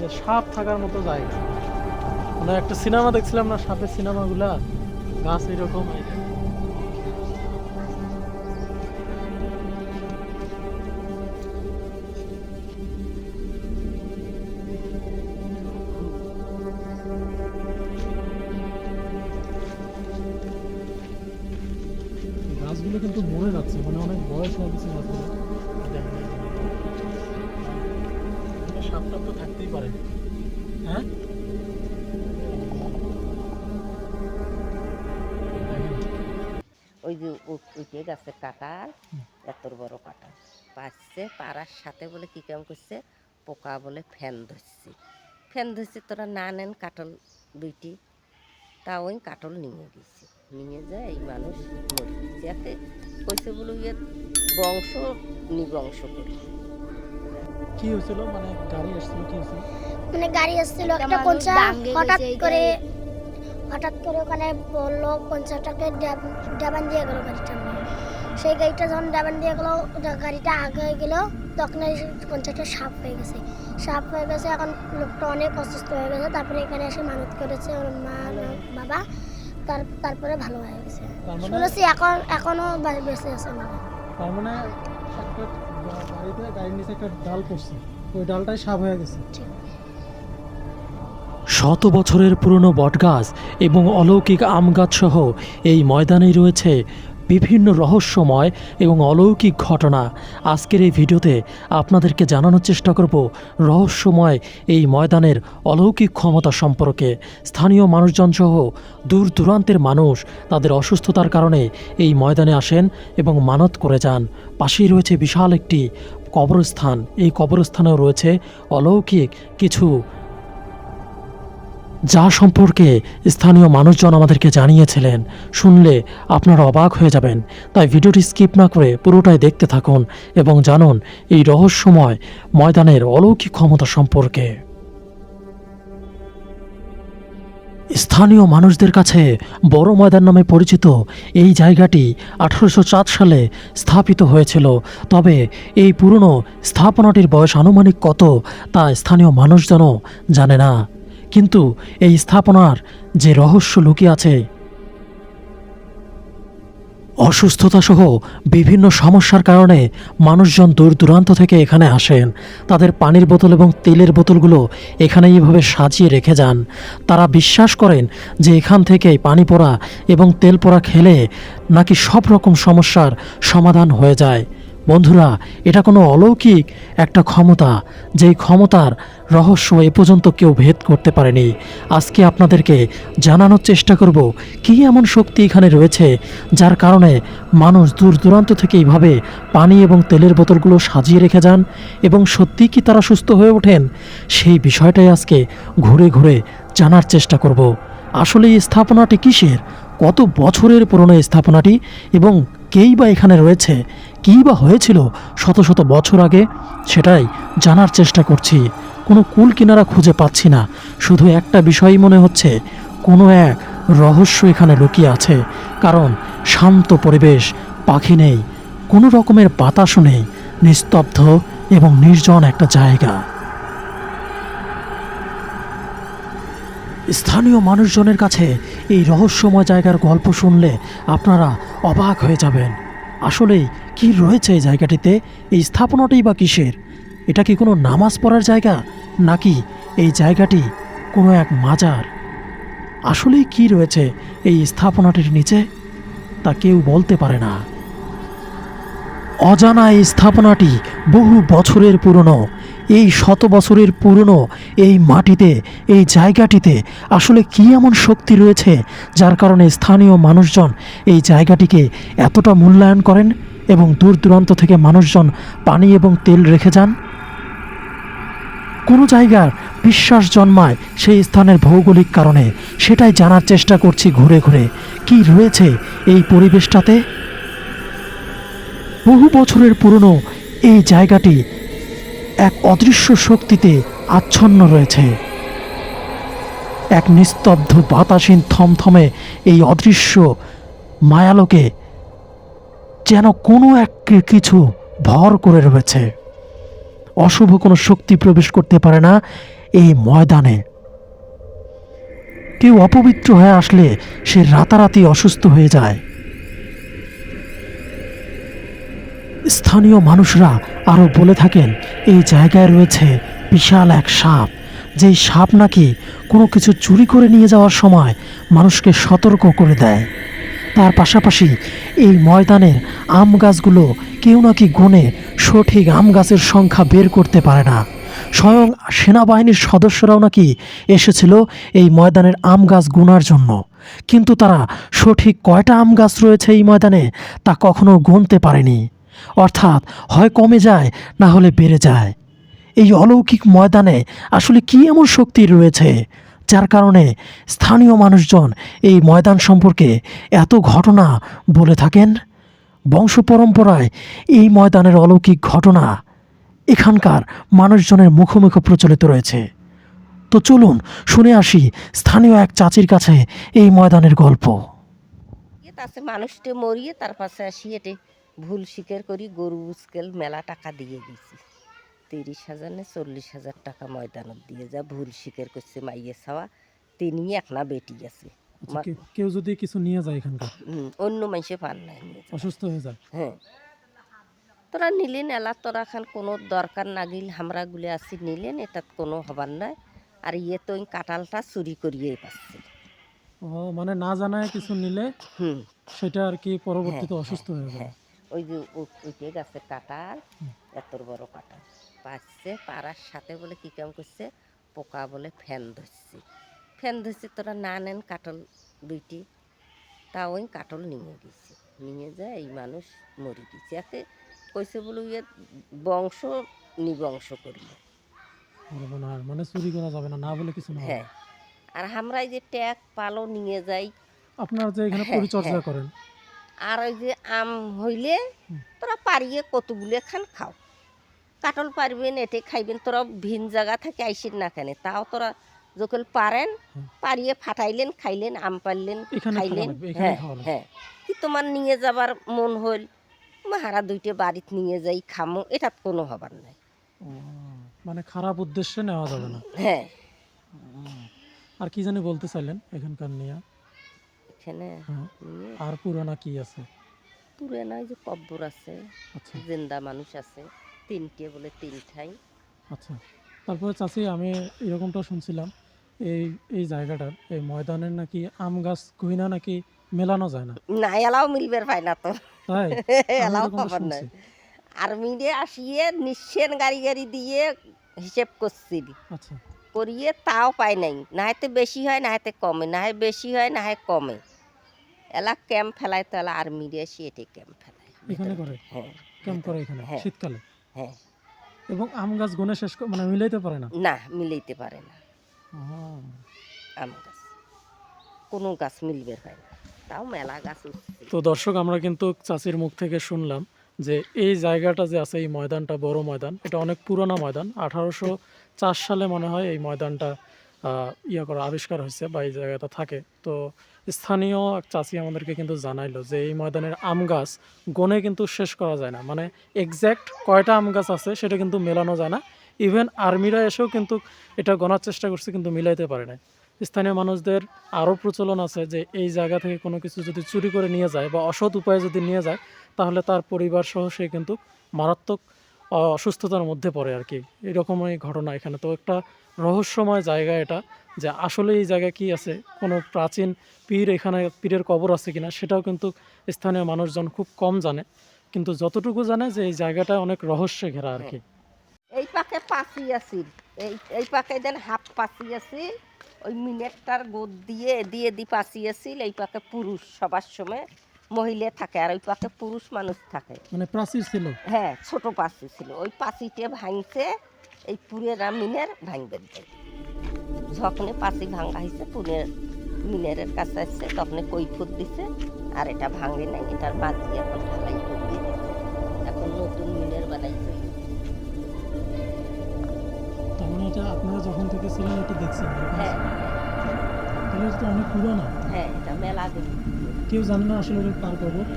যে সাপ থাকার মতো জায়গা মানে একটা সিনেমা দেখছিলাম না, সাপের সিনেমাগুলা, গাছ এরকম হয়ে যে। পাড়ার সাথে বলে কি কাম করছে? পোকা বলে ফ্যান ধরছে। ফ্যান ধরছে তোরা না নেন কাটল দুইটি। তা ওই কাটল নিয়ে গেছে নিয়ে যায় এই মানুষ মরে গেছে। এতে কইছে বলে ইয়ে বংশ নিবংশ করি। কি হয়েছিল? মানে গাড়ি আসছিল কি হয়েছিল? মানে গাড়ি আসছিল একটা পঞ্চা হঠাৎ করে হঠাৎ করে ওখানে বলল পঞ্চাশটাকে ডাবান দিয়ে গেলো গাড়িটা। সেই গাড়িটা যখন ডাবান দিয়ে গেলো গাড়িটা আগে গেল। তখন পঞ্চাশটা সাপ হয়ে গেছে। সাপ হয়ে গেছে এখন লোকটা অনেক অসুস্থ হয়ে গেছে। তারপরে এখানে এসে মানত করেছে ওর মা বাবা। তার তারপরে ভালো হয়ে গেছে। মানে শুনেছি এখন এখনও বা- বেঁচে আছে না তার মানে একটা গা- গাড়ির নিচে একটা ডাল পড়ছে। ওই ডালটাই সাপ হয়ে গেছে। শত বছরের পুরনো বটগাছ এবং অলৌকিক আম গাছসহ এই ময়দানে রয়েছে বিভিন্ন রহস্যময় এবং অলৌকিক ঘটনা। আজকের এই ভিডিওতে আপনাদেরকে জানানোর চেষ্টা করব রহস্যময় এই ময়দানের অলৌকিক ক্ষমতা সম্পর্কে। স্থানীয় মানুষজন সহ দূর দূরান্তের মানুষ তাদের অসুস্থতার কারণে এই ময়দানে আসেন এবং মানত করে যান। পাশেই রয়েছে বিশাল একটি কবরস্থান। এই কবরস্থানেও রয়েছে অলৌকিক কিছু যা সম্পর্কে স্থানীয় মানুষজন আমাদেরকে জানিয়েছিলেন, শুনলে আপনারা অবাক হয়ে যাবেন। তাই ভিডিওটি স্কিপ না করে পুরোটাই দেখতে থাকুন এবং জানুন এই রহস্যময় ময়দানের অলৌকিক ক্ষমতা সম্পর্কে। স্থানীয় মানুষদের কাছে বড় ময়দান নামে পরিচিত এই জায়গাটি আঠারোশো চার সালে স্থাপিত হয়েছিল। তবে এই পুরনো স্থাপনাটির বয়স আনুমানিক কত তা স্থানীয় মানুষজনও জানে না। কিন্তু এই স্থাপনার যে রহস্য লুকিয়ে আছে অসুস্থতা সহ বিভিন্ন সমস্যার কারণে মানুষজন দূর দূরান্ত থেকে এখানে আসেন। তাদের পানির বোতল এবং তেলের বোতলগুলো এখানে এইভাবে সাজিয়ে রেখে যান। তারা বিশ্বাস করেন যে এখান থেকে পানি পোড়া এবং তেল পোড়া খেলে নাকি সব রকম সমস্যার সমাধান হয়ে যায়। বন্ধুরা, এটা কোনো অলৌকিক একটা ক্ষমতা। যেই ক্ষমতার রহস্য এ পর্যন্ত কেউ ভেদ করতে পারেনি। আজকে আপনাদেরকে জানানোর চেষ্টা করব, কী এমন শক্তি এখানে রয়েছে যার কারণে মানুষ দূর দূরান্ত থেকে এইভাবে পানি এবং তেলের বোতলগুলো সাজিয়ে রেখে যান এবং সত্যিই কি তারা সুস্থ হয়ে ওঠেন? সেই বিষয়টাই আজকে ঘুরে ঘুরে জানার চেষ্টা করব। আসলে এই স্থাপনাটি কিসের? কত বছরের পুরনো স্থাপনাটি এবং কেই বা এখানে রয়েছে? কী বা হয়েছিল শত শত বছর আগে? সেটাই জানার চেষ্টা করছি। কোনো কুল কিনারা খুঁজে পাচ্ছি না। শুধু একটা বিষয়ই মনে হচ্ছে, কোনো এক রহস্য এখানে লুকিয়ে আছে। কারণ শান্ত পরিবেশ, পাখি নেই, কোনো রকমের বাতাসও নেই, নিস্তব্ধ এবং নির্জন একটা জায়গা। স্থানীয় মানুষজনের কাছে এই রহস্যময় জায়গার গল্প শুনলে আপনারা অবাক হয়ে যাবেন। আসলেই কি রয়েছে এই জায়গাটিতে? এই স্থাপনাটি বা কিসের? এটা কি কোনো নামাজ পড়ার জায়গা? নাকি এই জায়গাটি কোনো এক মাজার? আসলেই কি রয়েছে এই স্থাপনাটির নিচে? তা কেউ বলতে পারে না। অজানা এই স্থাপনাটি বহু বছরের পুরনো। এই শত বছরের পুরনো এই মাটিতে, এই জায়গাটিতে আসলে কী এমন শক্তি রয়েছে যার কারণে স্থানীয় মানুষজন এই জায়গাটিকে এতটা মূল্যায়ন করেন এবং দূর দূরান্ত থেকে মানুষজন পানি এবং তেল রেখে যান? কোনো জায়গার বিশ্বাস জন্মায় সেই স্থানের ভৌগোলিক কারণে। সেটাই জানার চেষ্টা করছি ঘুরে ঘুরে। কি রয়েছে এই পরিবেশটাতে? বহু বছরের পুরনো এই জায়গাটি এক অদৃশ্য শক্তিতে আচ্ছন্ন রয়েছে। এক নিস্তব্ধ বাতাসীন থমথমে এই অদৃশ্য মায়ালোকে যেন কোনো এক কিছু ভর করে রয়েছে। অশুভ কোনো শক্তি প্রবেশ করতে পারে না এই ময়দানে। কেউ অপবিত্র হয়ে আসলে সে রাতারাতি অসুস্থ হয়ে যায়। স্থানীয় মানুষরা আরও বলে থাকেন, এই জায়গায় রয়েছে বিশাল এক সাপ, যেই সাপ নাকি কোনো কিছু চুরি করে নিয়ে যাওয়ার সময় মানুষকে সতর্ক করে দেয়। তার পাশাপাশি এই ময়দানের আম গাছগুলো কেউ নাকি গুনে সঠিক আম গাছের সংখ্যা বের করতে পারে না। স্বয়ং সেনাবাহিনীর সদস্যরাও নাকি এসেছিল এই ময়দানের আম গাছ গুনার জন্য। কিন্তু তারা সঠিক কয়টা আম গাছ রয়েছে এই ময়দানে তা কখনো গুনতে পারেনি। অর্থাৎ হয় কমে যায়, না হলে বেড়ে যায়। এই অলৌকিক ময়দানে আসলে কি এমন শক্তি রয়েছে? যার কারণে স্থানীয় মানুষজন এই ময়দান সম্পর্কে এত ঘটনা বলে থাকেন। বংশ পরম্পরায় এই ময়দানের অলৌকিক ঘটনা এখানকার মানুষজনের মুখোমুখি প্রচলিত রয়েছে। তো চলুন শুনে আসি স্থানীয় এক চাচির কাছে এই ময়দানের গল্প। মানুষটা মরিয়ে তার পাশে আসি, এটে ভুল স্বীকার করি, গরু, উস্কেল, মেলা টাকা দিয়ে দিছি তিরিশ হাজার না চল্লিশ হাজার টাকা ময়দানত দিয়ে যা ভুল স্বীকার করছে মাইয়ে ছাওয়া তিনি একনা বেটি আছে। কেউ যদি কিছু নিয়ে যায় এখানকার? অন্য মানুষে পান নাই নিয়ে যায়। অসুস্থ হয়ে যায়? হ্যাঁ। তোরা নিলেন এলা তোরা খান কোনো দরকার নাগিল হামরা গুলে আসি নিলেন এটাত কোনো হবার নাই। আর ইয়ে তো ওই কাঁঠালটা চুরি করিয়ে পাচ্ছে। ও মানে না জানায় কিছু নিলে হুম। সেটা আর কি পরবর্তীতে হ্যাঁ, অসুস্থ হয়ে যায় হ্যাঁ। ওই যে ও- ওইটে গাছে কাঁঠাল এত বড় কাঁঠাল। পাচ্ছে পাড়ার সাথে বলে কি কাম করছে? পোকা বলে ফ্যান ধরছে। ফ্যান ধরছে তোরা না নেন কাঁঠাল দুইটি তা ওই কাঁঠাল নিয়ে গেছে। নিয়ে যায় এই মানুষ মরে গেছে। একে কইছে বলে ইয়ে বংশ নিবংশ করল। মানে চুরি করা যাবে না না বলে কিছু না হ্যাঁ। আর আমরা এই যে ট্যাগ পালো নিয়ে যাই। আপনারা যে এখানে হ্যাঁ, পরিচর্যা হ্যাঁ। করেন। আর ওই যে আম হইলে তোরা পারিয়ে কতগুলো খান খাও। কাটল পারবেন এটে খাইবেন। তোরা ভিন জায়গা থেকে আইসেন না কেন? তাও তোরা যখন পারেন। পারিয়ে ফাটাইলেন খাইলেন আম পারলেন খাইলেন। হ্যাঁ হ্যাঁ। কি তোমার নিয়ে যাবার মন হইল? মাহারা দুইটা বাড়িতে নিয়ে যাই খামো এটা কোনো হবার নাই। মানে খারাপ উদ্দেশ্যে নেওয়া যাবে না। হ্যাঁ। আর কি জানি বলতে চাইলেন এখানকার নিয়ে? এখানে হ্যাঁ আর পুরানা কি আছে? পুরে নয় যে কব্বর আছে আচ্ছা। জিন্দা মানুষ আছে। তিনটে বলে তিন ঠাই। আচ্ছা তারপরে চাচি আমি এরকমটা শুনছিলাম এই এই জায়গাটার এই ময়দানের নাকি আম গাছ গহিনা নাকি মেলানো যায় না? না এলাও মিলবের পায় না তো। তাই? এলাও খবর নাই। আর মিলে আসিয়ে নিশ্চেন গাড়ি গাড়ি দিয়ে হিসেব করছিল আচ্ছা। করিয়ে তাও পাই নাই। না হাতে বেশি হয় না হাতে কমে। না হয় বেশি হয় না হয় কমে। এলা ক্যাম্প ফেলায় তো এলা আর্মি এসে এটি ক্যাম্প ফেলায়। এখানে করে? হ্যাঁ। ক্যাম্প করে এখানে? হ্যাঁ। শীতকালে? হ্যাঁ। এবং আম গাছ গনে শেষ মানে মিলাইতে পারে না? না মিলাইতে পারে না। আম গাছ। কোনো গাছ মিলবে পায় না। তাও মেলা গাছ তো দর্শক আমরা কিন্তু চাচির মুখ থেকে শুনলাম যে এই জায়গাটা যে আছে এই ময়দানটা বড় ময়দান এটা অনেক পুরোনো ময়দান। আঠারোশো চার সালে মনে হয় এই ময়দানটা আহ, ইয়া করা আবিষ্কার হয়েছে বা এই জায়গাটা থাকে। তো স্থানীয় এক চাচি আমাদেরকে কিন্তু জানাইলো যে এই ময়দানের আম গাছ গনে কিন্তু শেষ করা যায় না। মানে এক্স্যাক্ট কয়টা আম গাছ আছে সেটা কিন্তু মেলানো যায় না। ইভেন আর্মিরা এসেও কিন্তু এটা গণার চেষ্টা করছে, কিন্তু মিলাইতে পারে না স্থানীয় মানুষদের আরও প্রচলন আছে যে এই জায়গা থেকে কোনো কিছু যদি চুরি করে নিয়ে যায় বা অসৎ উপায়ে যদি নিয়ে যায়, তাহলে তার পরিবার সহ সে কিন্তু মারাত্মক অসুস্থতার মধ্যে পড়ে আর কি। এরকমই ঘটনা এখানে। তো একটা রহস্যময় জায়গা এটা। যে আসলে এই জায়গায় কি আছে? কোনো প্রাচীন পীর এখানে পীরের কবর আছে কিনা? সেটাও কিন্তু স্থানীয় মানুষজন খুব কম জানে। কিন্তু যতটুকু জানে যে এই জায়গাটা অনেক রহস্যে ঘেরা আর কি। এই পাকে পাশি আছিল এই এই পাকে দেন হাফ পাশি আছিল ওই মিনেটটার গোদ দিয়ে দিয়ে দি পাশি আছিল এই পাকে পুরুষ সবার সময় মহিলা থাকে আর ওই পাকে পুরুষ মানুষ থাকে। মানে প্রাচীর ছিল? হ্যাঁ ছোট পাশি ছিল। ওই পাশিটে ভাঙছে এই পুরেরা মিনের ভাঙবে দেয় যখনে পাশি ভাঙা হয়েছে পুনের মিনারের কাছে আসছে তখন কৈফুত দিছে আর এটা ভাঙে নাই এটার মাঝি এখন ঢালাই করিয়ে দিছে। এখন নতুন মিনের বানাইছে। তার মানে এটা আপনারা যখন থেকে ছিলেন এটা দেখছেন হ্যাঁ। তাহলে এটা তো অনেক পুরোনো। হ্যাঁ এটা মেলা দিন। কেউ জানে না আসলে ওটা কার লোক।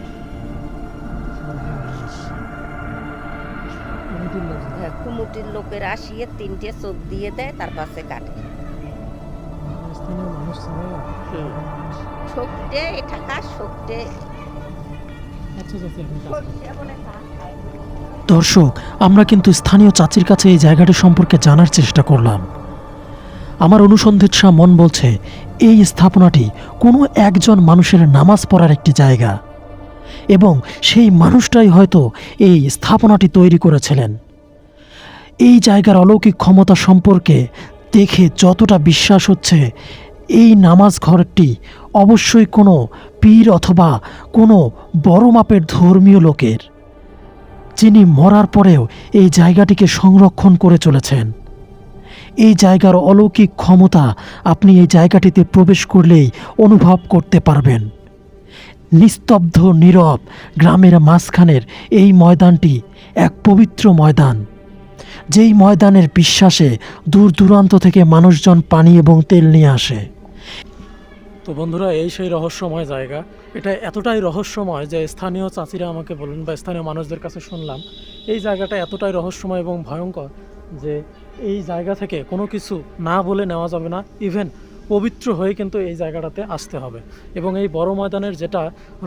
হ্যাঁ কুমুটির লোকের আসিয়ে তিনটে চোখ দিয়ে দেয় তার পাশে কাটে স্থানীয় মানুষ কাজ শোকটে আচ্ছা চাচি আপনি কাজ করেন। দর্শক আমরা কিন্তু স্থানীয় চাচির কাছে এই জায়গাটি সম্পর্কে জানার চেষ্টা করলাম। আমার অনুসন্ধিৎসা মন বলছে এই স্থাপনাটি কোনো একজন মানুষের নামাজ পড়ার একটি জায়গা। এবং সেই মানুষটাই হয়তো এই স্থাপনাটি তৈরি করেছিলেন। এই জায়গার অলৌকিক ক্ষমতা সম্পর্কে দেখে যতটা বিশ্বাস হচ্ছে, এই নামাজ ঘরটি অবশ্যই কোনো পীর অথবা কোনো বড় মাপের ধর্মীয় লোকের। যিনি মরার পরেও এই জায়গাটিকে সংরক্ষণ করে চলেছেন। এই জায়গার অলৌকিক ক্ষমতা আপনি এই জায়গাটিতে প্রবেশ করলেই অনুভব করতে পারবেন। নিস্তব্ধ, নীরব গ্রামের মাঝখানের এই ময়দানটি এক পবিত্র ময়দান। যেই ময়দানের বিশ্বাসে দূর দূরান্ত থেকে মানুষজন পানি এবং তেল নিয়ে আসে। তো বন্ধুরা, এই সেই রহস্যময় জায়গা। এটা এতটাই রহস্যময় যে স্থানীয় চাচিরা আমাকে বলেন বা স্থানীয় মানুষদের কাছে শুনলাম, এই জায়গাটা এতটাই রহস্যময় এবং ভয়ঙ্কর যে এই জায়গা থেকে কোনো কিছু না বলে নেওয়া যাবে না। ইভেন পবিত্র হয়ে কিন্তু এই জায়গাটাতে আসতে হবে। এবং এই বড় ময়দানের যেটা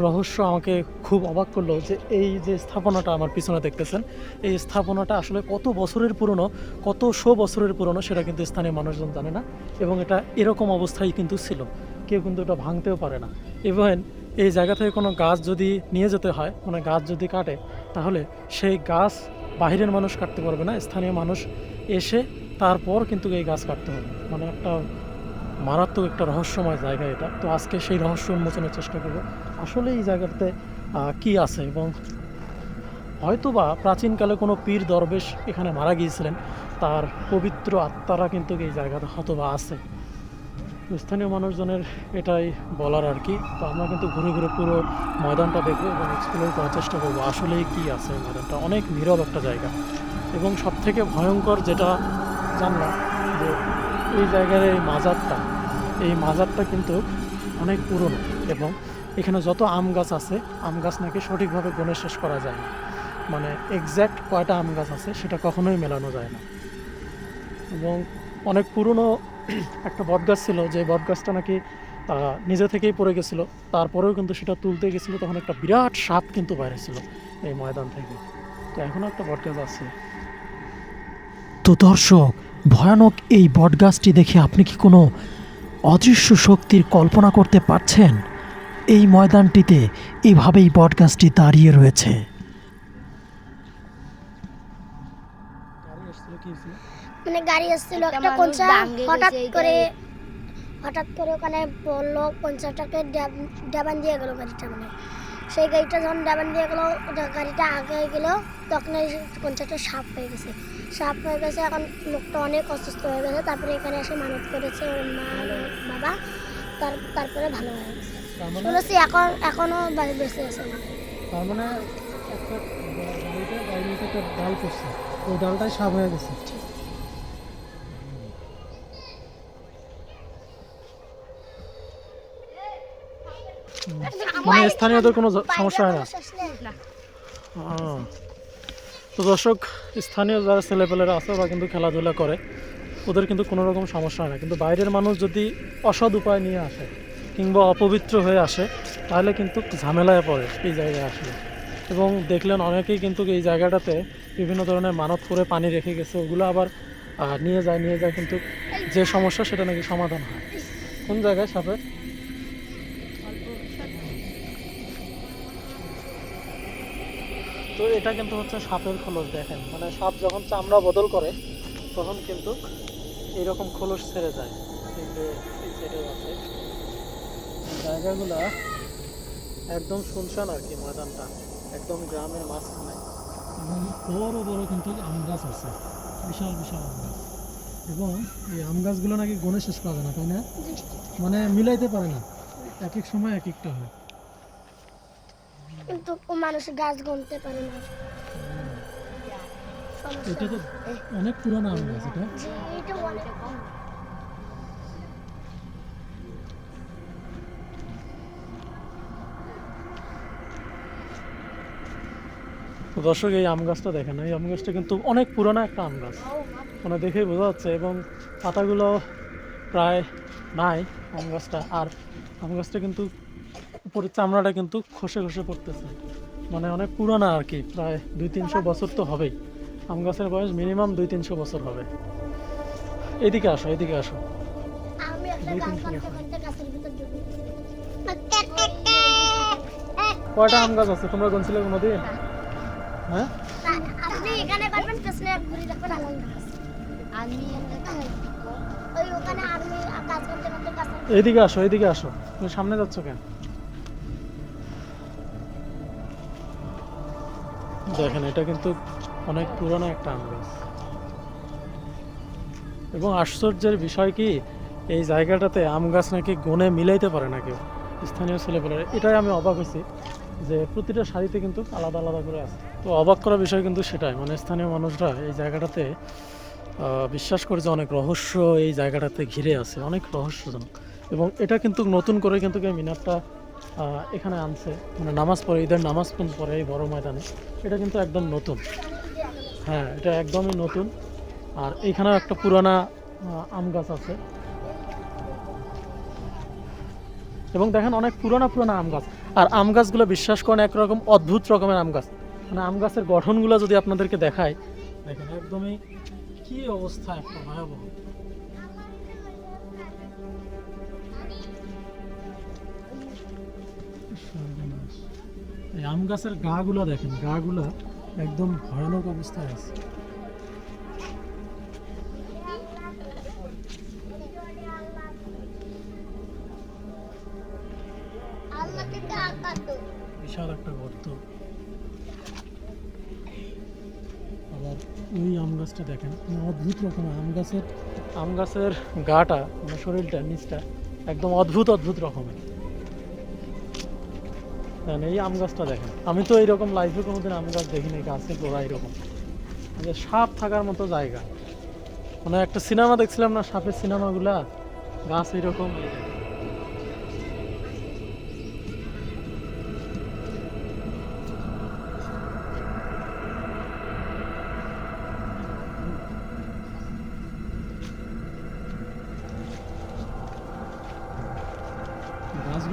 রহস্য আমাকে খুব অবাক করল যে এই যে স্থাপনাটা আমার পিছনে দেখতেছেন, এই স্থাপনাটা আসলে কত বছরের পুরনো, কত শো বছরের পুরনো সেটা কিন্তু স্থানীয় মানুষজন জানে না এবং এটা এরকম অবস্থায় কিন্তু ছিল। কেউ কিন্তু এটা ভাঙতেও পারে না। ইভেন এই জায়গা থেকে কোনো গাছ যদি নিয়ে যেতে হয় মানে গাছ যদি কাটে, তাহলে সেই গাছ বাহিরের মানুষ কাটতে পারবে না, স্থানীয় মানুষ এসে তারপর কিন্তু এই গাছ কাটতে হবে। মানে একটা মারাত্মক একটা রহস্যময় জায়গা এটা। তো আজকে সেই রহস্য উন্মোচনের চেষ্টা করব। আসলে এই জায়গাতে কি আছে এবং হয়তোবা প্রাচীনকালে কোনো পীর দরবেশ এখানে মারা গিয়েছিলেন, তার পবিত্র আত্মারা কিন্তু এই জায়গাতে হয়তোবা আছে। স্থানীয় মানুষজনের এটাই বলার আর কি। তো আমরা কিন্তু ঘুরে ঘুরে পুরো ময়দানটা দেখব এবং এক্সপ্লোর করার চেষ্টা করব আসলেই কি আছে ময়দানটা। অনেক নীরব একটা জায়গা। এবং সব থেকে ভয়ঙ্কর যেটা জানলাম যে এই জায়গার এই মাজারটা এই মাজারটা কিন্তু অনেক পুরনো এবং এখানে যত আম গাছ আছে, আম গাছ নাকি সঠিকভাবে গণে শেষ করা যায় না। মানে এক্স্যাক্ট কয়টা আম গাছ আছে সেটা কখনোই মেলানো যায় না। এবং অনেক পুরনো একটা বটগাছ ছিল, যে বটগাছটা নাকি নিজে থেকেই পড়ে গেছিল, তারপরেও কিন্তু সেটা তুলতে গেছিল, তখন একটা বিরাট সাপ কিন্তু বাইরে ছিল এই ময়দান থেকে। তো এখনও একটা বটগাছ আছে। তো দর্শক ভয়ানক এই বটগাছটি দেখে আপনি কি কোনো অদৃশ্য শক্তির কল্পনা করতে পারছেন? এই ময়দানটিতে এভাবেই বটগাছটি দাঁড়িয়ে রয়েছে? মানে গাড়ি এসেছিল একটা একটা কঞ্চা হঠাৎ করে হঠাৎ করে ওখানে বলল কঞ্চাটাকে ডাবান দিয়ে গেলো গাড়িটা মানে। সেই গাড়িটা যখন ডাবান দিয়ে গেলো গাড়িটা আগে গেল তখন এই কঞ্চাটা সাপ হয়ে গেছে। সাপ হয়ে গেছে এখন লোকটা অনেক অসুস্থ হয়ে গেছে। তারপরে এখানে এসে মানত করেছে ওর মা বাবা। তার তারপরে ভালো হয়ে গেছে। মানে শুনেছি এখন এখনও বাড়ি বেঁচে আছে না তার মানে একটা গাড়িতে একটা ডাল পড়ছে ওই ডালটাই সাপ হয়ে গেছে। মানে স্থানীয়দের কোনো সমস্যা হয় না। তো দর্শক, স্থানীয় যারা ছেলেপেলেরা আছে ওরা কিন্তু খেলাধুলা করে, ওদের কিন্তু কোনো রকম সমস্যা হয় না। কিন্তু বাইরের মানুষ যদি অসৎ উপায় নিয়ে আসে কিংবা অপবিত্র হয়ে আসে, তাহলে কিন্তু ঝামেলায় পড়ে এই জায়গায় আসলে। এবং দেখলেন অনেকেই কিন্তু এই জায়গাটাতে বিভিন্ন ধরনের মানত করে পানি রেখে গেছে, ওগুলো আবার নিয়ে যায় নিয়ে যায়, কিন্তু যে সমস্যা সেটা নাকি সমাধান হয়। কোন জায়গায় সাপের এটা কিন্তু হচ্ছে সাপের খোলস দেখেন। মানে সাপ যখন চামড়া বদল করে তখন কিন্তু এইরকম খোলস ছেড়ে যায়। এই যে এই সাইডেও আছে। জায়গাগুলা একদম শুনশান আর কি ময়দানটা। একদম গ্রামের মাঝখানে। এবং বড় বড় কিন্তু আম গাছ আছে। বিশাল বিশাল আম গাছ। এবং এই আম গাছগুলো নাকি গণে শেষ করা যায় না তাই না? মানে মিলাইতে পারে না। এক এক সময় এক একটা হয়। কিন্তু মানুষ গাছ গুনতে পারে না। এটা তো অনেক পুরানো আম গাছ এটা? এটা অনেক দর্শক এই আম গাছটা দেখেন এই আম গাছটা কিন্তু অনেক পুরনো একটা আম গাছ। মানে দেখেই বোঝা যাচ্ছে এবং পাতাগুলো প্রায় নাই আম গাছটা আর আম গাছটা কিন্তু উপরের চামড়াটা কিন্তু খসে খসে পড়তেছে। মানে অনেক পুরনো আর কি প্রায় দুই তিনশো বছর তো হবেই। আম গাছের বয়স মিনিমাম দুই তিনশো বছর হবে। এদিকে আসো এদিকে আসো। দুই তিনশো বছর। কয়টা আম গাছ আছে? তোমরা গুনছিলে কোনোদিন হ্যাঁ। তা- আপনি এখানে পারবেন পেছনে ঘুরে দেখবেন আলাদা আমি ওই ওখানে আমি কাজ করতে করতে কাজ আসো এইদিকে আসো। তুমি সামনে যাচ্ছ কেন? দেখেন, এটা কিন্তু অনেক পুরনো একটা আম গাছ এবং আশ্চর্যের বিষয় কি, এই জায়গাটাতে আম গাছ নাকি গুনে মিলাইতে পারে না কেউ, স্থানীয় ছেলেপেলেরা। এটাই আমি অবাক হয়েছি যে প্রতিটা শাড়িতে কিন্তু আলাদা আলাদা করে আছে। তো অবাক করার বিষয় কিন্তু সেটাই মানে স্থানীয় মানুষরা এই জায়গাটাতে বিশ্বাস করে যে অনেক রহস্য এই জায়গাটাতে ঘিরে আছে, অনেক রহস্যজনক। এবং এটা কিন্তু নতুন করে কিন্তু মিনারটা এখানে আনছে। মানে নামাজ পড়ে, ঈদের নামাজ পড়ে পরে এই বড় ময়দানে। এটা কিন্তু একদম নতুন। হ্যাঁ এটা একদমই নতুন। আর এইখানেও একটা পুরানা আম গাছ আছে। এবং দেখেন অনেক পুরানা পুরানা আম গাছ। আর আম গাছগুলো বিশ্বাস করেন একরকম অদ্ভুত রকমের আম গাছ। মানে আম গাছের গঠনগুলো যদি আপনাদেরকে দেখায় দেখেন একদমই কি অবস্থা, একটা ভয়াবহ। আম গাছের গা গুলা দেখেন গা গুলা একদম ভয়ানক অবস্থায় আছে। বিশাল একটা গর্ত। আবার ওই আম গাছটা দেখেন মানে অদ্ভুত রকমের আম গাছের আম গাছের গাটা মানে শরীরটা, নিচটা, একদম অদ্ভুত অদ্ভুত রকমের। দেখেন, এই আম গাছটা দেখেন। আমি তো এইরকম লাইফে কোনোদিন আম গাছ দেখিনি গাছের গোড়া এরকম। যে সাপ থাকার মতো জায়গা। মানে একটা সিনেমা দেখছিলাম না সাপের সিনেমাগুলা গাছ এইরকম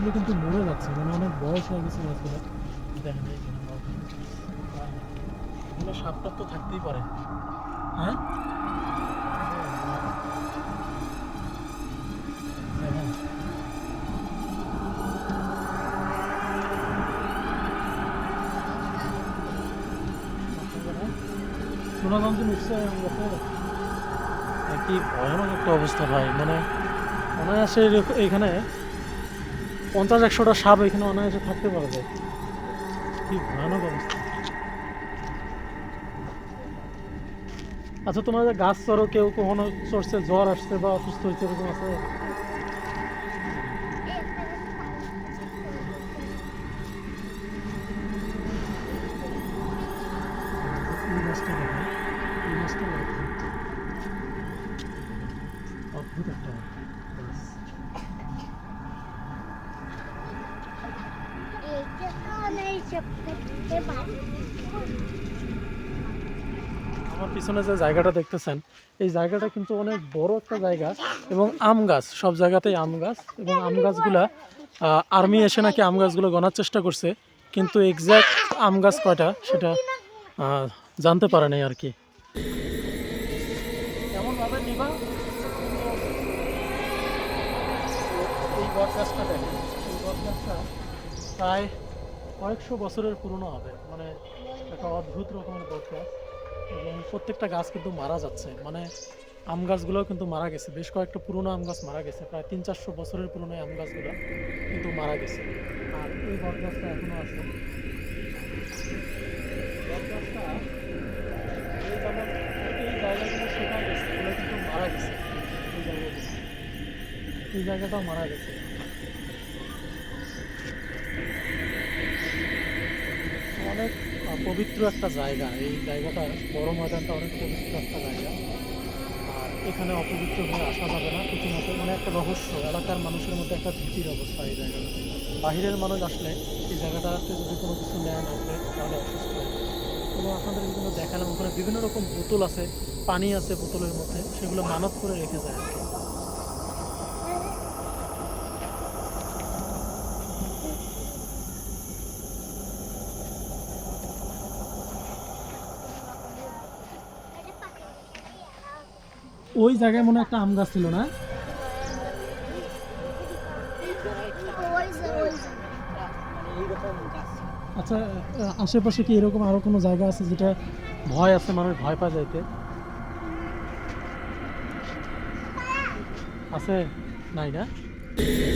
এই কিন্তু মরে যাচ্ছে মানে অনেক বয়স হয়ে গেছে গাছগুলো দেখেন এই যে গাছগুলো। এগুলো সাপ তো থাকতেই পারে হ্যাঁ। সোনাগঞ্জ কি ভয়ানক একটা অবস্থা ভাই মানে অনায়াসে এখানে পঞ্চাশ, একশোটা সাপ এখানে অনায়াসে থাকতে পারা যায় কি ভয়ানক অবস্থা। আচ্ছা তোমার যে গাছ চড়ো কেউ কখনো চড়ছে জ্বর আসছে বা অসুস্থ হয়েছে, এরকম আছে? আমার পিছনে যে জায়গাটা দেখতেছেন, এই জায়গাটা কিন্তু অনেক বড় একটা জায়গা এবং আম গাছ, সব জায়গাতেই আম গাছ এবং আম গাছগুলা আর্মি এসে নাকি আম গাছগুলো গণার চেষ্টা করছে, কিন্তু এক্স্যাক্ট আম গাছ কয়টা সেটা জানতে পারে নাই আর কি। প্রায় কয়েকশো বছরের পুরনো হবে মানে একটা অদ্ভুত রকমের বট গাছ। এবং প্রত্যেকটা গাছ কিন্তু মারা যাচ্ছে। মানে আম গাছগুলোও কিন্তু মারা গেছে। বেশ কয়েকটা পুরনো আম গাছ মারা গেছে। প্রায় তিন চারশো বছরের পুরনো আম গাছগুলো কিন্তু মারা গেছে। আর এই বট গাছটা এখনও আছে। এই যেমন কিন্তু মারা গেছে। এই জায়গাটাও মারা গেছে। পবিত্র একটা জায়গা। এই জায়গাটা বড় ময়দানটা অনেক পবিত্র একটা জায়গা। আর এখানে অপবিত্র হয়ে আসা যাবে না। প্রথমত মানে একটা রহস্য, এলাকার মানুষের মধ্যে একটা ভীতির অবস্থা এই জায়গাটা। বাহিরের মানুষ আসলে এই জায়গাটাতে যদি কোনো কিছু নেয় না করে তাহলে অসুস্থ। এবং আপনাদের বিভিন্ন দেখালাম। ওখানে বিভিন্ন রকম বোতল আছে, পানি আছে বোতলের মধ্যে। সেগুলো মানত করে রেখে যায় ওই জায়গায় মনে একটা আম গাছ ছিল, না? আচ্ছা আশেপাশে কি এরকম আরও কোনো জায়গা আছে যেটা ভয় আছে, মানুষ ভয় পায় যাইতে? আছে? নাই না?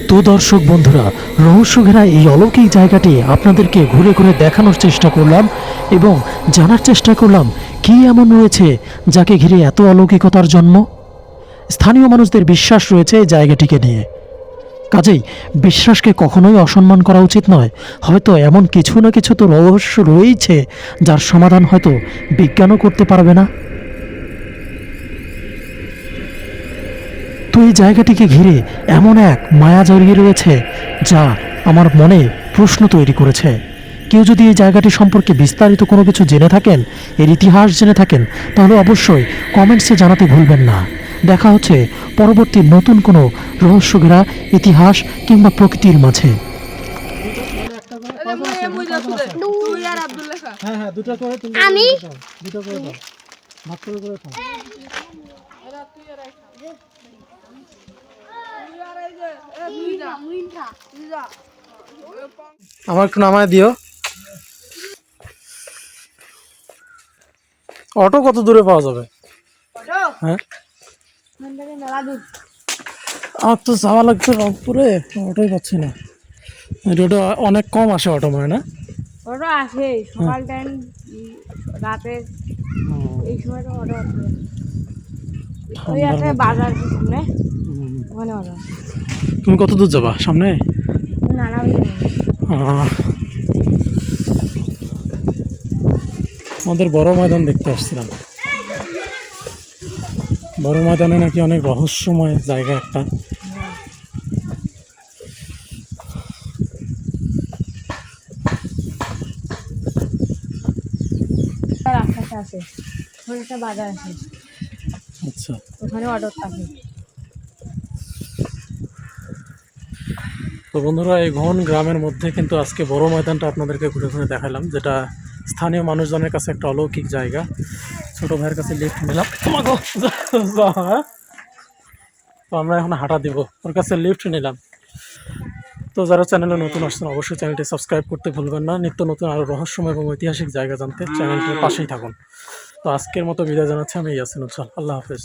তো দর্শক বন্ধুরা, রহস্য ঘেরা এই অলৌকিক জায়গাটি আপনাদেরকে ঘুরে ঘুরে দেখানোর চেষ্টা করলাম এবং জানার চেষ্টা করলাম কি এমন রয়েছে যাকে ঘিরে এত অলৌকিকতার জন্ম? স্থানীয় মানুষদের বিশ্বাস রয়েছে এই জায়গাটিকে নিয়ে। কাজেই বিশ্বাসকে কখনোই অসম্মান করা উচিত নয়। হয়তো এমন কিছু না কিছু তো রহস্য রয়েছে যার সমাধান হয়তো বিজ্ঞানও করতে পারবে না। তো এই জায়গাটিকে ঘিরে এমন এক মায়া জড়িয়ে রয়েছে যা আমার মনে প্রশ্ন তৈরি করেছে। কেউ যদি এই জায়গাটি সম্পর্কে বিস্তারিত কোনো কিছু জেনে থাকেন এর ইতিহাস জেনে থাকেন তাহলে অবশ্যই কমেন্টসে জানাতে ভুলবেন না। দেখা হচ্ছে পরবর্তী নতুন কোনো রহস্যঘেরা ইতিহাস কিংবা প্রকৃতির মাঝে। হ্যাঁ হ্যাঁ আমি? আমার একটু নামায় দিও। অটো কত দূরে পাওয়া যাবে? হ্যাঁ। আমার তো যাওয়া লাগছে রংপুরে অটোই পাচ্ছি না। এটা অনেক কম আসে অটো মানে না? অটো আসে সকাল টাইম রাতে এই সময় তো অটো আসে। ওই একটা বাজার সামনে। ওখানে অটো তুমি কত দূর যাবা? সামনে? নানা আহ, আমাদের বড় ময়দান দেখতে আসছিলাম। বড় ময়দানে নাকি অনেক রহস্যময় জায়গা একটা। আচ্ছা। তো বন্ধুরা, এই ঘন গ্রামের মধ্যে কিন্তু আজকে বড় ময়দানটা আপনাদেরকে ঘুরে ঘুরে দেখালাম, যেটা স্থানীয় মানুষজনের কাছে একটা অলৌকিক জায়গা। ছোট ভাইয়ের কাছে লিফট নিলাম। হ্যাঁ? তো আমরা এখন হাঁটা দিব। ওর কাছে লিফট নিলাম। তো যারা চ্যানেলে নতুন আসছেন অবশ্যই চ্যানেলটি সাবস্ক্রাইব করতে ভুলবেন না। নিত্য নতুন আরও রহস্যময় এবং ঐতিহাসিক জায়গা জানতে চ্যানেলটির পাশেই থাকুন। তো আজকের মতো বিদায় জানাচ্ছি আমি ইয়াসিন উজ্জ্বল। আল্লাহ হাফেজ।